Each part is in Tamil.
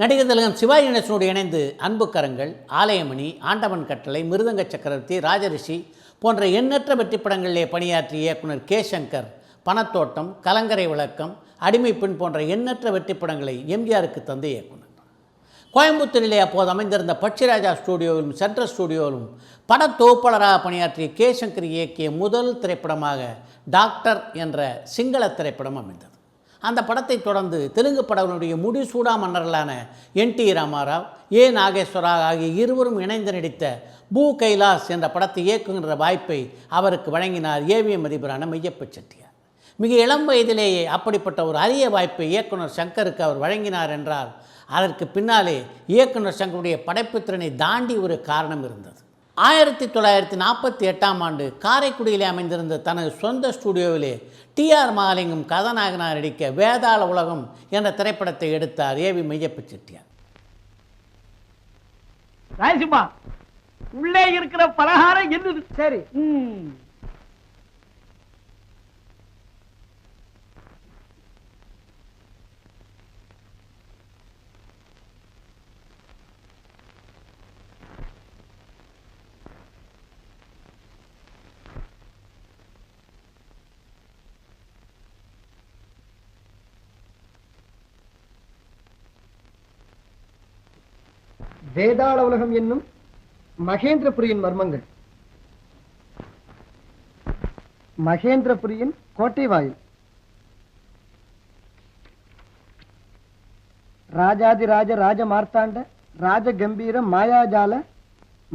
நடிகர் திலகம் சிவாஜி கணேசனோடு இணைந்து அன்புக்கரங்கள் ஆலயமணி ஆண்டவன் கட்டளை மிருதங்க சக்கரவர்த்தி ராஜரிஷி போன்ற எண்ணற்ற வெற்றி படங்களிலே பணியாற்றிய இயக்குனர் கே சங்கர் பணத்தோட்டம் கலங்கரை விளக்கம் அடிமைப்பெண் போன்ற எண்ணற்ற வெற்றி படங்களை எம்ஜிஆருக்கு தந்த இயக்குனர். கோயம்புத்தூரிலே அப்போது அமைந்திருந்த பட்சிராஜா ஸ்டூடியோவிலும் சென்ட்ரல் ஸ்டூடியோவிலும் படத் தொகுப்பாளராக பணியாற்றிய கே சங்கர் இயக்கிய முதல் திரைப்படமாக டாக்டர் என்ற சிங்கள திரைப்படம் அமைந்தது. அந்த படத்தை தொடர்ந்து தெலுங்கு படங்களுடைய முடிசூடா மன்னர்களான N T Rama Rao A Nageswara ஆகிய இருவரும் இணைந்து நடித்த பூ கைலாஸ் என்ற படத்தை இயக்குகின்ற வாய்ப்பை அவருக்கு வழங்கினார் ஏவிஎம் அதிபரான மெய்யப்ப செட்டியார். மிக இளம் வயதிலேயே அப்படிப்பட்ட ஒரு அரிய வாய்ப்பை இயக்குனர் சங்கருக்கு அவர் வழங்கினார் என்றால் அதற்கு பின்னாலே இயக்குனர் சங்கருடைய படைப்புத்திறனை தாண்டி ஒரு காரணம் இருந்தது. ஆயிரத்தி தொள்ளாயிரத்தி நாற்பத்தி எட்டாம் ஆண்டு காரைக்குடியிலே அமைந்திருந்த தனது சொந்த ஸ்டுடியோவிலே டிஆர் மகாலிங்கம் கதாநாயகனாக நடிக்க வேதாள உலகம் என்ற திரைப்படத்தை எடுத்தார் ஏவி மெய்யப்ப செட்டியார் ராயசிம்மா உள்ளே இருக்கிற பலகாரம் என்னது? சரி. வேதாள உலகம் என்னும் மகேந்திரபுரியின் மர்மங்கள். மகேந்திரபுரியின் கோட்டை வாயில் ராஜாதி ராஜ ராஜ மார்த்தாண்ட ராஜ கம்பீர மாயாஜால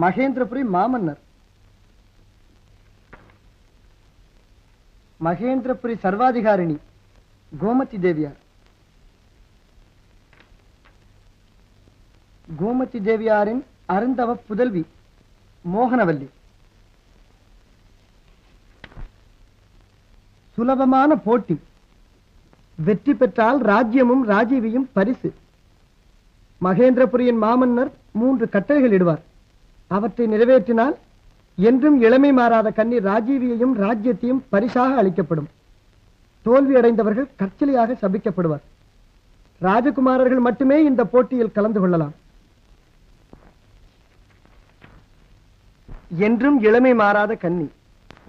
மகேந்திரபுரி மாமன்னர். மகேந்திரபுரி சர்வாதிகாரிணி கோமதி தேவியார். கோமதி தேவியாரின் அருந்தவ புதல்வி மோகனவல்லி. சுலபமான போட்டி. வெற்றி பெற்றால் ராஜ்யமும் ராஜீவியும் பரிசு. மகேந்திரபுரியின் மாமன்னர் மூன்று கட்டளைகள் இடுவார். அவற்றை நிறைவேற்றினால் என்றும் இளமை மாறாத கன்னி ராஜீவியையும் ராஜ்யத்தையும் பரிசாக அளிக்கப்படும். தோல்வி அடைந்தவர்கள் கற்சிலையாக சபிக்கப்படுவார். ராஜகுமாரர்கள் மட்டுமே இந்த போட்டியில் கலந்து கொள்ளலாம். என்றும் இளமை மாறாத கன்னி.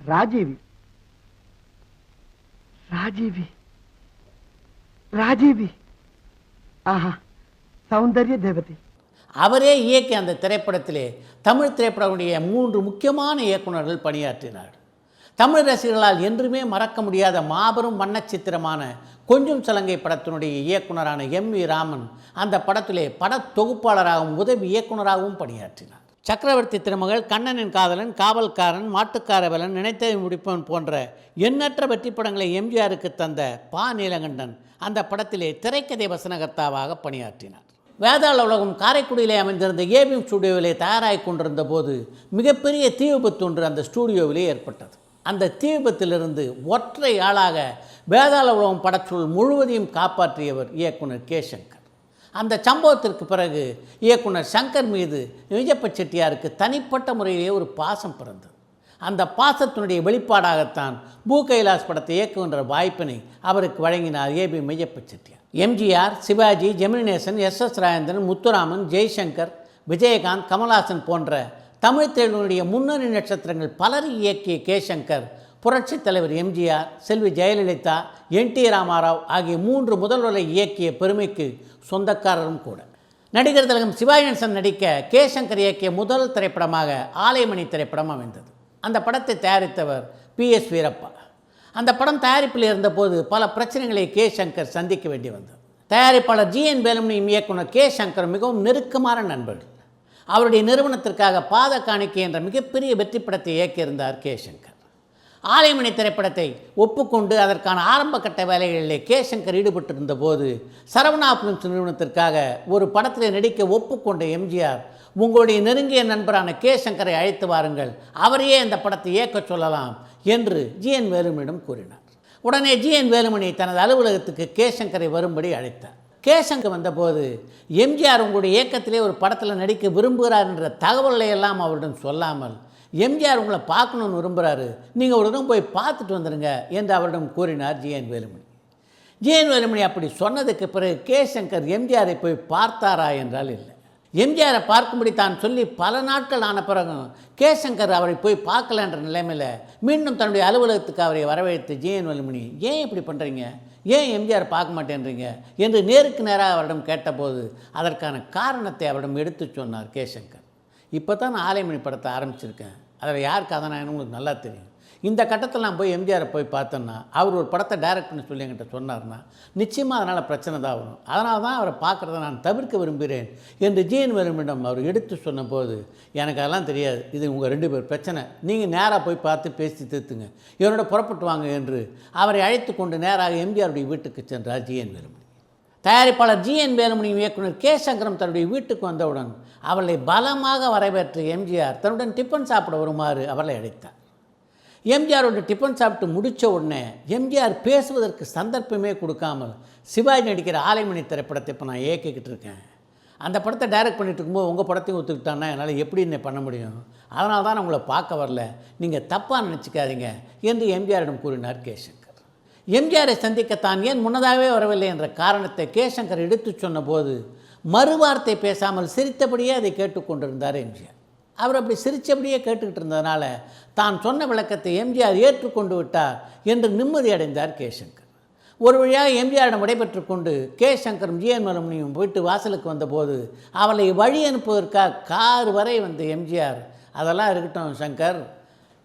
ராஜீவி. ராஜீவி. ராஜீவி. ஆஹா சௌந்தர்ய தேவதை. அவரே இயக்கிய அந்த திரைப்படத்திலே தமிழ் திரைப்படங்களுடைய மூன்று முக்கியமான இயக்குனர்கள் பணியாற்றினார். தமிழ் ரசிகர்களால் என்றுமே மறக்க முடியாத மாபெரும் வண்ணச்சித்திரமான கொஞ்சம் சலங்கை படத்தினுடைய இயக்குனரான எம் வி ராமன் அந்த படத்திலே படத் தொகுப்பாளராகவும் உதவி இயக்குனராகவும் பணியாற்றினார். சக்கரவர்த்தி திருமகள் கண்ணனின் காதலன் காவல்காரன் மாட்டுக்காரவலன் நினைத்ததை முடிப்பவன் போன்ற எண்ணற்ற வெற்றி படங்களை எம்ஜிஆருக்கு தந்த பா. நீலகண்டன் அந்த படத்திலே திரைக்கதை வசனகர்த்தாவாக பணியாற்றினார். வேதாள உலகம் காரைக்குடியிலே அமைந்திருந்த ஏபிஎம் ஸ்டூடியோவிலே தயாராகி கொண்டிருந்த போது மிகப்பெரிய தீ விபத்து ஒன்று அந்த ஸ்டூடியோவிலே ஏற்பட்டது. அந்த தீ விபத்திலிருந்து ஒற்றை ஆளாக வேதாள உலகம் படச்சூழல் முழுவதையும் காப்பாற்றியவர் இயக்குனர் கே. சங்கர். அந்த சம்பவத்திற்கு பிறகு இயக்குனர் சங்கர் மீது விஜயப்ப செட்டியாருக்கு தனிப்பட்ட முறையிலே ஒரு பாசம் பிறந்தது. அந்த பாசத்தினுடைய வெளிப்பாடாகத்தான் பூ கைலாஸ் படத்தை இயக்குகின்ற வாய்ப்பினை அவருக்கு வழங்கினார் AP Meiyappa Chettiar. MGR Sivaji Gemini Ganesan S. S. Rajendran Muthuraman Jaishankar Vijayakanth Kamal Haasan போன்ற தமிழ் திரையினுடைய முன்னணி நட்சத்திரங்கள் பலரை இயக்கிய கே. சங்கர் புரட்சித் தலைவர் எம்ஜிஆர் செல்வி ஜெயலலிதா என். டி. ராமாராவ் ஆகிய மூன்று முதல்வரை இயக்கிய பெருமைக்கு சொந்தக்காரரும் கூட. நடிகர் திலகம் சிவாஜி நடிக்க கே. சங்கர் இயக்கிய முதல் திரைப்படமாக ஆலயமணி திரைப்படம் அமைந்தது. அந்த படத்தை தயாரித்தவர் பி. எஸ். வீரப்பா. அந்த படம் தயாரிப்பில் இருந்தபோது பல பிரச்சனைகளை கே. சங்கர் சந்திக்க வேண்டி வந்தது. தயாரிப்பாளர் ஜி. என். வேலுமணியும் இயக்குனர் கே. சங்கர் மிகவும் நெருக்கமான நண்பர்கள் அவருடைய நிறுவனத்திற்காக பாத காணிக்கை என்ற மிகப்பெரிய வெற்றி படத்தை இயக்கியிருந்தார் கே. சங்கர். ஆலயமணி திரைப்படத்தை ஒப்புக்கொண்டு அதற்கான ஆரம்ப கட்ட வேலைகளிலே கே. சங்கர் ஈடுபட்டிருந்த போது சரவணா பிலிம்ஸ் நிறுவனத்திற்காக ஒரு படத்தில் நடிக்க ஒப்புக்கொண்ட எம்ஜிஆர் உங்களுடைய நெருங்கிய நண்பரான கே. சங்கரை அழைத்து வாருங்கள். அவரையே இந்த படத்தை இயக்கச் சொல்லலாம் என்று ஜி. என். வேலுமணியிடம் கூறினார். உடனே ஜி. என். வேலுமணி தனது அலுவலகத்துக்கு கே. சங்கரை வரும்படி அழைத்தார். கே. சங்கர் வந்தபோது எம்ஜிஆர் உங்களுடைய இயக்கத்திலே ஒரு படத்தில் நடிக்க விரும்புகிறார் என்ற தகவலை எல்லாம் அவரிடம் சொல்லாமல் எம்ஜிஆர் உங்களை பார்க்கணுன்னு விரும்புகிறாரு நீங்கள் ஒரு போய் பார்த்துட்டு வந்துடுங்க என்று அவரிடம் கூறினார் ஜிஎன் வேலுமணி. ஜிஎன் வேலுமணி அப்படி சொன்னதுக்கு பிறகு கே சங்கர் எம்ஜிஆரை போய் பார்த்தாரா என்றால் இல்லை. எம்ஜிஆரை பார்க்கும்படி தான் சொல்லி பல நாட்கள் ஆன பிறகும் கே சங்கர் அவரை போய் பார்க்கல என்ற நிலைமையில் மீண்டும் தன்னுடைய அலுவலகத்துக்கு அவரை வரவழைத்து ஜிஎன் வேலுமணி ஏன் இப்படி பண்ணுறீங்க ஏன் எம்ஜிஆர் பார்க்க மாட்டேன்றீங்க? என்று நேருக்கு நேராக அவரிடம் கேட்டபோது அதற்கான காரணத்தை அவரிடம் எடுத்து சொன்னார் கே சங்கர். இப்போ தான் நான் ஆலைமணி படத்தை ஆரம்பிச்சிருக்கேன். அதில் யார் கதாநாயகன் உங்களுக்கு நல்லா தெரியும். இந்த கட்டத்தில் நான் போய் எம்ஜிஆரை போய் பார்த்தேன்னா அவர் ஒரு படத்தை டைரக்ட் பண்ண சொல்லி என்கிட்ட சொன்னார்னா நிச்சயமாக அதனால் பிரச்சனை தான் வரும். அதனால தான் அவரை பார்க்குறத நான் தவிர்க்க விரும்புகிறேன் என்று ஜீன் வேலுமிடம் அவர் எடுத்து சொன்னபோது எனக்கு அதெல்லாம் தெரியாது. இது உங்கள் ரெண்டு பேர் பிரச்சனை. நீங்கள் நேராக போய் பார்த்து பேசி தீர்த்துங்க. என்னோட புறப்பட்டு வாங்க என்று அவரை அழைத்து கொண்டு நேராக எம்ஜிஆருடைய வீட்டுக்கு சென்றார் ஜிஎன் வெறுமணி தயாரிப்பாளர் ஜிஎன் வேலுமணி இயக்குனர் கே சங்கரம் தன்னுடைய வீட்டுக்கு வந்தவுடன் அவளை பலமாக வரவேற்று எம்ஜிஆர் தன்னுடன் டிஃபன் சாப்பிட வருமாறு அவளை அழைத்தார். எம்ஜிஆரோட டிஃபன் சாப்பிட்டு முடித்த உடனே எம்ஜிஆர் பேசுவதற்கு சந்தர்ப்பமே கொடுக்காமல் சிவாஜி நடிக்கிற ஆலைமணி திரைப்படத்தை இப்போ நான் இயக்கிக்கிட்டு இருக்கேன். அந்த படத்தை டைரக்ட் பண்ணிட்டு இருக்கும்போது உங்கள் படத்தையும் ஒத்துக்கிட்டான்னா என்னால் எப்படி என்ன பண்ண முடியும்? அதனால தான் நான் உங்களை பார்க்க வரல. நீங்கள் தப்பாக நினச்சிக்காதீங்க என்று எம்ஜிஆரிடம் கூறினார் கேசங்கர் எம்ஜிஆரை சந்திக்க தான் ஏன் முன்னதாகவே வரவில்லை என்ற காரணத்தை கேசங்கர் எடுத்து எடுத்துச் சொன்னபோது மறுவார்த்தை பேசாமல் சிரித்தபடியே அதை கேட்டுக்கொண்டிருந்தார் எம்ஜிஆர். அவர் அப்படி சிரித்தபடியே கேட்டுக்கிட்டு இருந்ததுனால தான் சொன்ன விளக்கத்தை எம்ஜிஆர் ஏற்றுக்கொண்டு விட்டார் என்று நிம்மதி அடைந்தார் கே ஒரு வழியாக எம்ஜிஆரிடம் விடைபெற்று கொண்டு கே சங்கரும் ஜிஎன் மலுமணியும் போயிட்டு வாசலுக்கு வந்தபோது அவளை வழி அனுப்புவதற்காக கார் வரை வந்த எம்ஜிஆர் அதெல்லாம் இருக்கட்டும் சங்கர்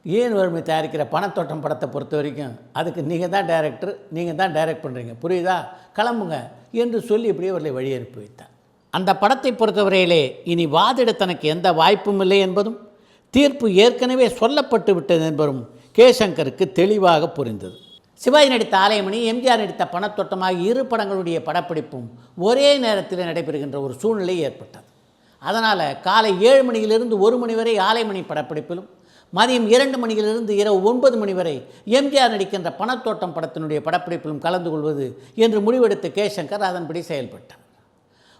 ஏன் வறுமை தயாரிக்கிற பணத்தோட்டம் படத்தை பொறுத்த வரைக்கும் அதுக்கு நீங்கள் தான் டைரக்டர் நீங்கள் தான் டைரக்ட் பண்ணுறீங்க புரியுதா? கிளம்புங்க என்று சொல்லி இப்படியே அவர்களை வழி அனுப்பி வைத்தார். அந்த படத்தை பொறுத்தவரையிலே இனி வாதிட தனக்கு எந்த வாய்ப்பும் இல்லை என்பதும் தீர்ப்பு ஏற்கனவே சொல்லப்பட்டு விட்டது என்பதும் கேசங்கருக்கு தெளிவாக புரிந்தது. சிவாஜி நடித்த ஆலயமணி எம்ஜிஆர் நடித்த பணத்தோட்டமாக இரு படங்களுடைய படப்பிடிப்பும் ஒரே நேரத்தில் நடைபெறுகின்ற ஒரு சூழ்நிலை ஏற்பட்டது. அதனால் காலை ஏழு மணியிலிருந்து ஒரு மணி வரை ஆலயமணி படப்பிடிப்பிலும் மதியம் இரண்டு மணியிலிருந்து இரவு ஒன்பது மணி வரை எம்ஜிஆர் நடிக்கின்ற பணத்தோட்டம் படத்தினுடைய படப்பிடிப்பிலும் கலந்து கொள்வது என்று முடிவெடுத்த கேசங்கர் அதன்படி செயல்பட்டார்.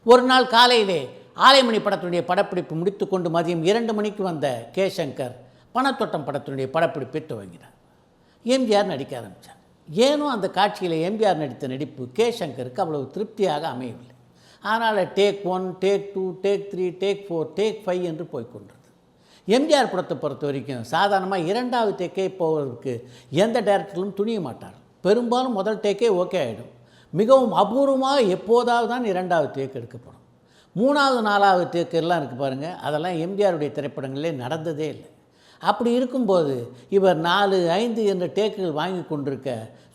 ஒரு நாள் காலையிலே ஆலைமணி படத்தினுடைய படப்பிடிப்பு முடித்துக்கொண்டு மதியம் இரண்டு மணிக்கு வந்த கேசங்கர் பணத்தோட்டம் படத்தினுடைய படப்பிடிப்பை துவங்கினார். எம்ஜிஆர் நடிக்க ஆரம்பித்தார் ஏனோ அந்த காட்சியில் எம்ஜிஆர் நடித்த நடிப்பு கேசங்கருக்கு அவ்வளவு திருப்தியாக அமையவில்லை. அதனால் take one take two take three take four take five என்று போய்க்கொண்டது எம்ஜிஆர் படத்தை பொறுத்த வரைக்கும் சாதாரணமாக இரண்டாவது டேக்கே போவதற்கு எந்த டேரக்டர்களும் துணிய மாட்டார். பெரும்பாலும் முதல் டேக்கே ஓகே ஆகிடும் மிகவும் அபூர்வமாக எப்போதாவது தான் இரண்டாவது தேக்கு எடுக்கப்படும் மூணாவது நாலாவது தேக்கு எல்லாம் இருக்குது பாருங்கள் அதெல்லாம் எம்ஜிஆருடைய திரைப்படங்களிலே நடந்ததே இல்லை. அப்படி இருக்கும்போது இவர் நாலு ஐந்து என்ற டேக்குகள் வாங்கி கொண்டிருக்க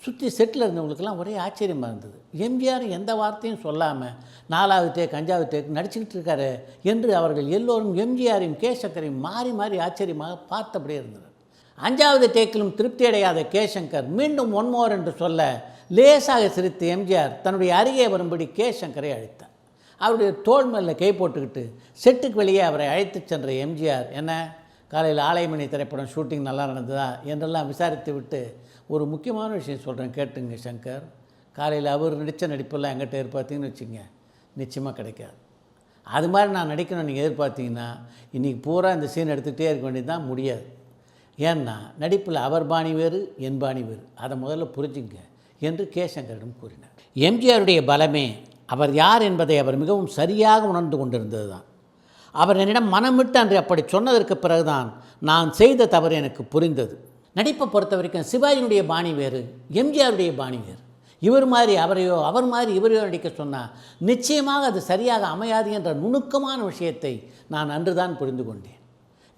சுற்றி செட்டில் இருந்தவங்களுக்கெல்லாம் ஒரே ஆச்சரியமாக இருந்தது. எம்ஜிஆர் எந்த வார்த்தையும் சொல்லாமல் நாலாவது டேக் அஞ்சாவது டேக் நடிச்சுக்கிட்டு இருக்காரு என்று அவர்கள் எல்லோரும் எம்ஜிஆரையும் கே சங்கரையும் மாறி மாறி ஆச்சரியமாக பார்த்தபடியே இருந்தனர். அஞ்சாவது டேக்கிலும் திருப்தி அடையாத கே சங்கர் மீண்டும் ஒன் மோர் என்று சொல்ல லேசாக சிரித்த எம்ஜிஆர் தன்னுடைய அருகே வரும்படி கே சங்கரை அழைத்தார். அவருடைய தோள் மேல கை போட்டுக்கிட்டு செட்டுக்கு வெளியே அவரை அழைத்துச் சென்ற எம்ஜிஆர் என்ன? காலையில் ஆலயமணி திரைப்படம் ஷூட்டிங் நல்லா நடந்ததா என்றெல்லாம் விசாரித்து விட்டு ஒரு முக்கியமான விஷயம் சொல்கிறேன். கேட்டுங்க சங்கர். காலையில் அவர் நடித்த நடிப்பெல்லாம் எங்கிட்ட எதிர்பார்த்தீங்கன்னு வச்சுங்க நிச்சயமாக கிடைக்காது. அது மாதிரி நான் நடிக்கணும் நீங்கள் எதிர்பார்த்தீங்கன்னா இன்றைக்கி பூரா இந்த சீன் எடுத்துகிட்டே இருக்க வேண்டியது தான் முடியாது. ஏன்னா நடிப்பில் அவர் பாணி வேறு என் பாணி வேறு. அதை முதல்ல புரிஞ்சுங்க என்று கே சங்கரிடம் கூறினார். எம்ஜிஆருடைய பலமே அவர் யார் என்பதை அவர் மிகவும் சரியாக உணர்ந்து கொண்டிருந்தது தான். அவர் என்னிடம் மனமிட்டு அன்று அப்படி சொன்னதற்கு பிறகுதான் நான் செய்த தவறு எனக்கு புரிந்தது. நடிப்பை பொறுத்த வரைக்கும் சிவாஜியினுடைய பாணி வேறு எம்ஜிஆருடைய பாணி வேறு. இவர் மாதிரி அவரையோ அவர் மாதிரி இவரையோ நடிக்க சொன்னால் நிச்சயமாக அது சரியாக அமையாது என்ற நுணுக்கமான விஷயத்தை நான் அன்றுதான் புரிந்து கொண்டேன்.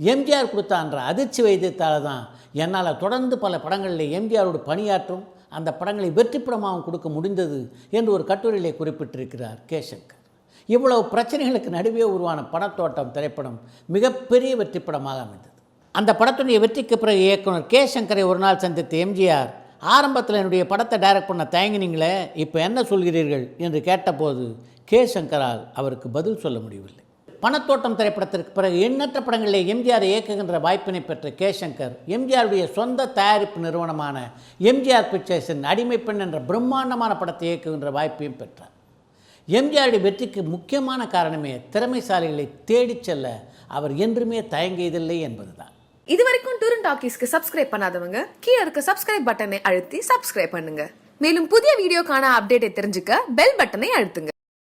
எம்ஜிஆர் கொடுத்த என்ற அதிர்ச்சி வைத்தியத்தால் தான் என்னால் தொடர்ந்து பல படங்களில் எம்ஜிஆரோடு பணியாற்றும் அந்த படங்களை வெற்றி படமாகவும் கொடுக்க முடிந்தது என்று ஒரு கட்டுரையிலே குறிப்பிட்டிருக்கிறார் கே சங்கர். இவ்வளவு பிரச்சனைகளுக்கு நடுவே உருவான பணத்தோட்டம் திரைப்படம் மிகப்பெரிய வெற்றி படமாக அமைந்தது. அந்த படத்துடைய வெற்றிக்கு பிறகு இயக்குனர் கே. சங்கரை ஒரு நாள் சந்தித்த எம்ஜிஆர் ஆரம்பத்தில் என்னுடைய படத்தை டைரக்ட் பண்ண தயங்கினீங்களே இப்போ என்ன சொல்கிறீர்கள்? என்று கேட்டபோது கே. சங்கரால் அவருக்கு பதில் சொல்ல முடியவில்லை. பணத்தோட்டம் திரைப்படத்திற்கு பிறகு எண்ணற்ற படங்களில் எம்ஜிஆர் இயக்குகின்ற வாய்ப்பினை பெற்ற கே. சங்கர் எம்ஜிஆருடைய சொந்த தயாரிப்பு நிறுவனமான எம்ஜிஆர் பிக்சர்ஸின் அடிமை பெண் என்ற பிரம்மாண்டமான படத்தை இயக்குகின்ற வாய்ப்பையும் பெற்றார். எம்ஜிஆருடைய வெற்றிக்கு முக்கியமான காரணமே திறமைசாலிகளை தேடிச் செல்ல அவர் என்றுமே தயங்கியதில்லை என்பதுதான். இது வரைக்கும் டூரன் டாக்கீஸ்க்கு சப்ஸ்கிரைப் பண்ணாதவங்க கீழே இருக்க சப்ஸ்கிரைப் பட்டனை அழுத்தி சப்ஸ்கிரைப் பண்ணுங்க. மேலும் புதிய வீடியோக்கான அப்டேட்டை தெரிஞ்சுக்க பெல் பட்டனை அழுத்துங்க.